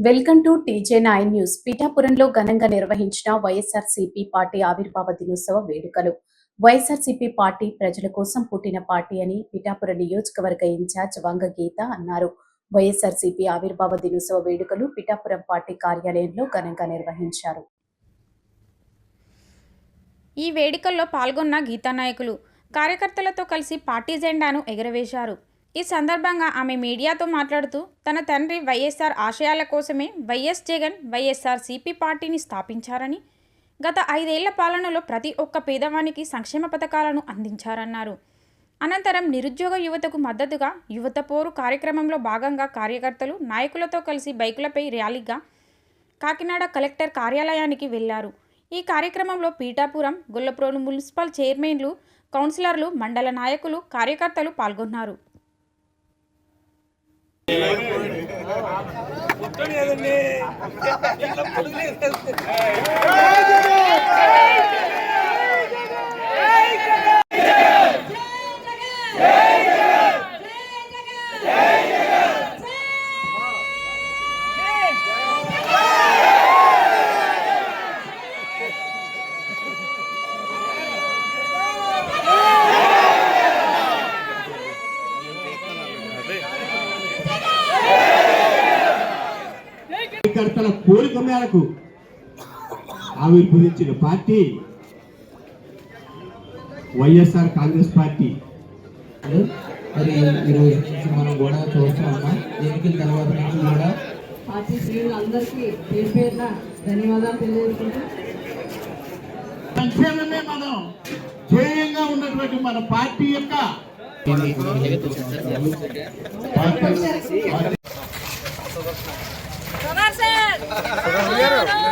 Welcome to TJ nine news. పీఠాపురంలో ఘనంగా నిర్వహించిన YSRCP party ఆవిర్భావ దినోత్సవ వేడుకలు. వైఎస్ఆర్సీపీ పార్టీ ప్రజల కోసం పుట్టిన పార్టీ అని పిఠాపుర నియోజకవర్గ ఇన్ఛార్జ్ వంగ గీత అన్నారు. వైఎస్ఆర్సీపీ ఆవిర్భావ దినోత్సవ వేడుకలు పిఠాపురం పార్టీ కార్యాలయంలో ఘనంగా నిర్వహించారు. ఈ వేడుకల్లో పాల్గొన్న గీతానాయకులు కార్యకర్తలతో కలిసి పార్టీ జెండాను ఎగురవేశారు. ఈ సందర్భంగా ఆమె మీడియాతో మాట్లాడుతూ తన తండ్రి వైఎస్ఆర్ ఆశయాల కోసమే వైఎస్ జగన్ వైఎస్ఆర్ సిపి పార్టీని స్థాపించారని గత ఐదేళ్ళ పాలనలో ప్రతి ఒక్క పేదవానికి సంక్షేమ పథకాలను అందించారన్నారు. అనంతరం నిరుద్యోగ యువతకు మద్దతుగా యువత పోరు కార్యక్రమంలో భాగంగా కార్యకర్తలు నాయకులతో కలిసి బైకులపై ర్యాలీగా కాకినాడ కలెక్టర్ కార్యాలయానికి వెళ్ళారు. ఈ కార్యక్రమంలో పీఠాపురం గొల్లప్రోలు మున్సిపల్ చైర్మన్లు కౌన్సిలర్లు మండల నాయకులు కార్యకర్తలు పాల్గొన్నారు. కార్యకర్తల మేరకు ఆవిర్భవించిన పార్టీ వైఎస్ఆర్ కాంగ్రెస్ పార్టీ. మరి ఈ రోజు నుంచి మనం కూడా చూస్తూ ఉన్నాం ఎన్నికల తర్వాత నుంచి కూడా పార్టీ శ్రేణులందరికీ పేరు పేరున ధన్యవాదాలు తెలియజేసుకుంటూ సంక్షేమమే మనం ధ్యేయంగా ఉన్నటువంటి మన పార్టీ యొక్క పార్టీ- Револьверы?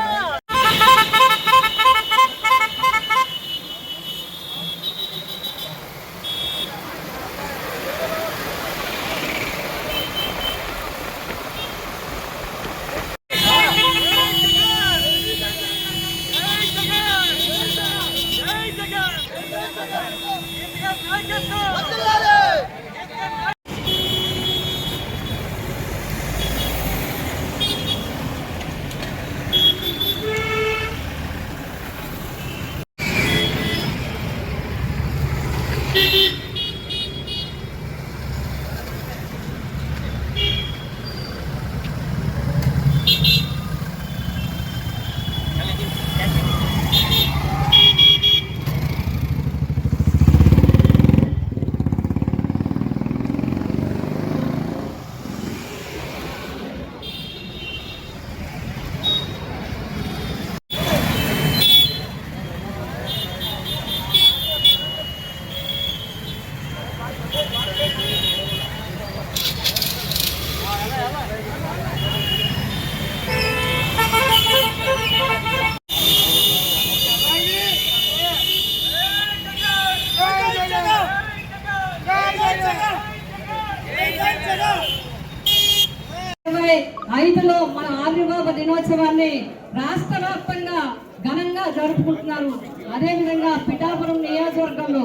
ఐదులో మన ఆవిర్భావ దినోత్సవాన్ని రాష్ట్ర వ్యాప్తంగా ఘనంగా జరుపుకుంటున్నారు. అదేవిధంగా పిఠాపురం నియోజకవర్గంలో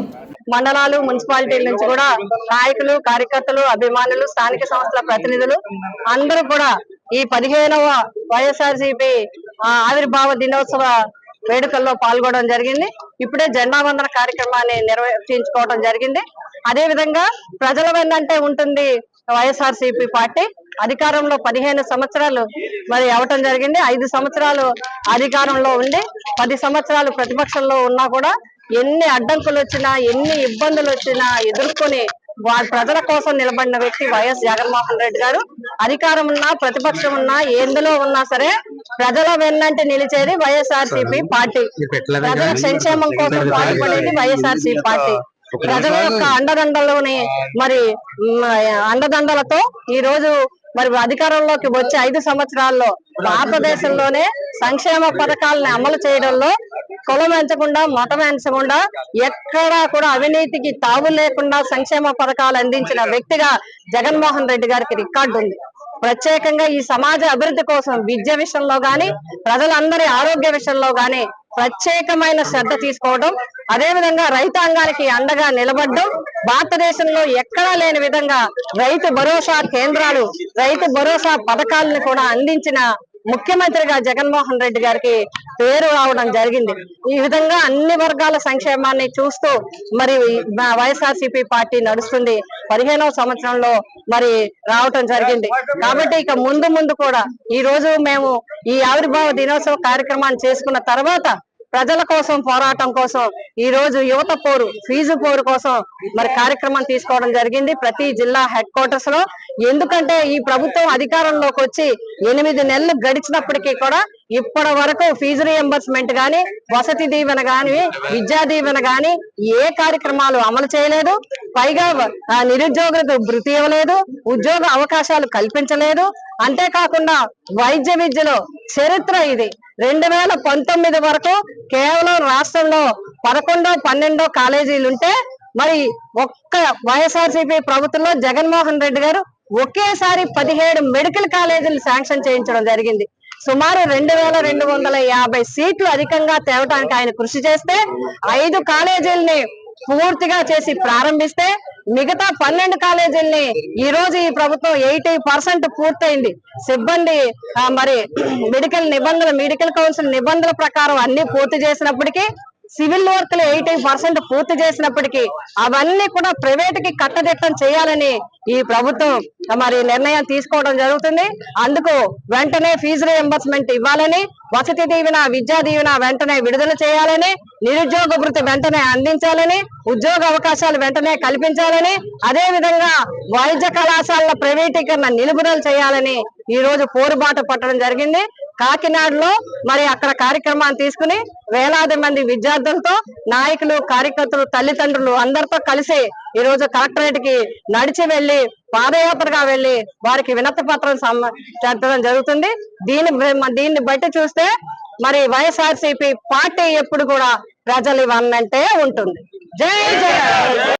మండలాలు మున్సిపాలిటీల నుంచి కూడా నాయకులు కార్యకర్తలు అభిమానులు స్థానిక సంస్థల ప్రతినిధులు అందరూ కూడా ఈ పదిహేనవ వైఎస్ఆర్సిపి ఆవిర్భావ దినోత్సవ వేడుకల్లో పాల్గొనడం జరిగింది. ఇప్పుడే జెండా వందన కార్యక్రమాన్ని నిర్వహించుకోవడం జరిగింది. అదే విధంగా ప్రజల వెన్నంటే ఉంటుంది వైఎస్ఆర్సీపీ పార్టీ అధికారంలో పదిహేను సంవత్సరాలు మరి అవటం జరిగింది. ఐదు సంవత్సరాలు అధికారంలో ఉండి పది సంవత్సరాలు ప్రతిపక్షంలో ఉన్నా కూడా ఎన్ని అడ్డంకులు వచ్చినా ఎన్ని ఇబ్బందులు వచ్చినా ఎదుర్కొని వారి ప్రజల కోసం నిలబడిన వ్యక్తి వైఎస్ జగన్మోహన్ రెడ్డి గారు. అధికారం ఉన్నా ప్రతిపక్షం ఉన్నా ఎందులో ఉన్నా సరే ప్రజల వెన్నంటి నిలిచేది వైఎస్ఆర్సీపీ పార్టీ. ప్రజల సంక్షేమం కోసం పాటుపడేది వైఎస్ఆర్సీపీ పార్టీ. ప్రజల యొక్క అండదండలోని మరి అండదండలతో ఈ రోజు మరి అధికారంలోకి వచ్చే ఐదు సంవత్సరాల్లో భారతదేశంలోనే సంక్షేమ పథకాలను అమలు చేయడంలో కులం ఎంచకుండా మతం ఎంచకుండా ఎక్కడా కూడా అవినీతికి తావు లేకుండా సంక్షేమ పథకాలు అందించిన వ్యక్తిగా జగన్మోహన్ రెడ్డి గారికి రికార్డు ఉంది. ప్రత్యేకంగా ఈ సమాజ అభివృద్ధి కోసం విద్య విషయంలో గాని ప్రజలందరి ఆరోగ్య విషయంలో గాని ప్రత్యేకమైన శ్రద్ధ తీసుకోవడం అదే విధంగా రైతాంగానికి అండగా నిలబడడం భారతదేశంలో ఎక్కడా లేని విధంగా రైతు భరోసా కేంద్రాలు రైతు భరోసా పథకాలను కూడా అందించిన ముఖ్యమంత్రిగా జగన్మోహన్ రెడ్డి గారికి పేరు రావడం జరిగింది. ఈ విధంగా అన్ని వర్గాల సంక్షేమాన్ని చూస్తూ మరి వైఎస్ఆర్సీపీ పార్టీ నడుస్తుంది. పదిహేనవ సంవత్సరంలో మరి రావటం జరిగింది. కాబట్టి ఇక ముందు ముందు కూడా ఈ రోజు మేము ఈ ఆవిర్భావ దినోత్సవ కార్యక్రమాన్ని చేసుకున్న తర్వాత ప్రజల కోసం పోరాటం కోసం ఈ రోజు యువత పోరు ఫీజు పోరు కోసం మరి కార్యక్రమం తీసుకోవడం జరిగింది. ప్రతి జిల్లా హెడ్ క్వార్టర్స్లో. ఎందుకంటే ఈ ప్రభుత్వం అధికారంలోకి వచ్చి ఎనిమిది నెలలు గడిచినప్పటికీ కూడా ఇప్పటి వరకు ఫీజు రియంబర్స్మెంట్ గాని వసతి దీవెన గాని విద్యా దీవెన గాని ఏ కార్యక్రమాలు అమలు చేయలేదు. పైగా ఆ, నిరుద్యోగులకు భృతి ఇవ్వలేదు ఉద్యోగ అవకాశాలు కల్పించలేదు. అంతేకాకుండా వైద్య విద్యలో చరిత్ర ఇది. రెండు వేల పంతొమ్మిది వరకు కేవలం రాష్ట్రంలో పదకొండో పన్నెండో కాలేజీలు ఉంటే మరి ఒక్క వైఎస్ఆర్సీపీ ప్రభుత్వంలో జగన్మోహన్ రెడ్డి గారు ఒకేసారి పదిహేడు మెడికల్ కాలేజీలు శాంక్షన్ చేయించడం జరిగింది. సుమారు రెండు వేల రెండు వందల యాభై సీట్లు అధికంగా తేవటానికి ఆయన కృషి చేస్తే ఐదు కాలేజీల్ని పూర్తిగా చేసి ప్రారంభిస్తే మిగతా పన్నెండు కాలేజీల్ని ఈ రోజు ఈ ప్రభుత్వం ఎయిటీ పర్సెంట్ పూర్తయింది. సిబ్బంది ఆ, మరి మెడికల్ నిబంధనలు మెడికల్ కౌన్సిల్ నిబంధనల ప్రకారం అన్ని పూర్తి చేసినప్పటికీ సివిల్ వర్క్లు ఎయిటీ పర్సెంట్ పూర్తి చేసినప్పటికీ అవన్నీ కూడా ప్రైవేట్కి కట్టదిట్టం చేయాలని ఈ ప్రభుత్వం మరి నిర్ణయం తీసుకోవడం జరుగుతుంది. అందుకు వెంటనే ఫీజు రియంబర్స్మెంట్ ఇవ్వాలని వసతి దీవెన విద్యా దీవెన వెంటనే విడుదల చేయాలని నిరుద్యోగ వృత్తి వెంటనే అందించాలని ఉద్యోగ అవకాశాలు వెంటనే కల్పించాలని అదే విధంగా వైద్య కళాశాలల ప్రైవేటీకరణ నిలుపుదల చేయాలని ఈ రోజు పోరుబాటు పట్టడం జరిగింది. కాకినాడలో మరి అక్కడ కార్యక్రమాన్ని తీసుకుని వేలాది మంది విద్యార్థులతో నాయకులు కార్యకర్తలు తల్లిదండ్రులు అందరితో కలిసి ఈ రోజు కలెక్టరేట్కి నడిచి వెళ్ళి పాదయాత్రగా వెళ్ళి వారికి వినతి పత్రం చేర్చడం జరుగుతుంది. దీని దీన్ని బట్టి చూస్తే మరి వైఎస్ఆర్సీపీ పార్టీ ఎప్పుడు కూడా ప్రజలు ఇవన్నంటే ఉంటుంది. జై జయ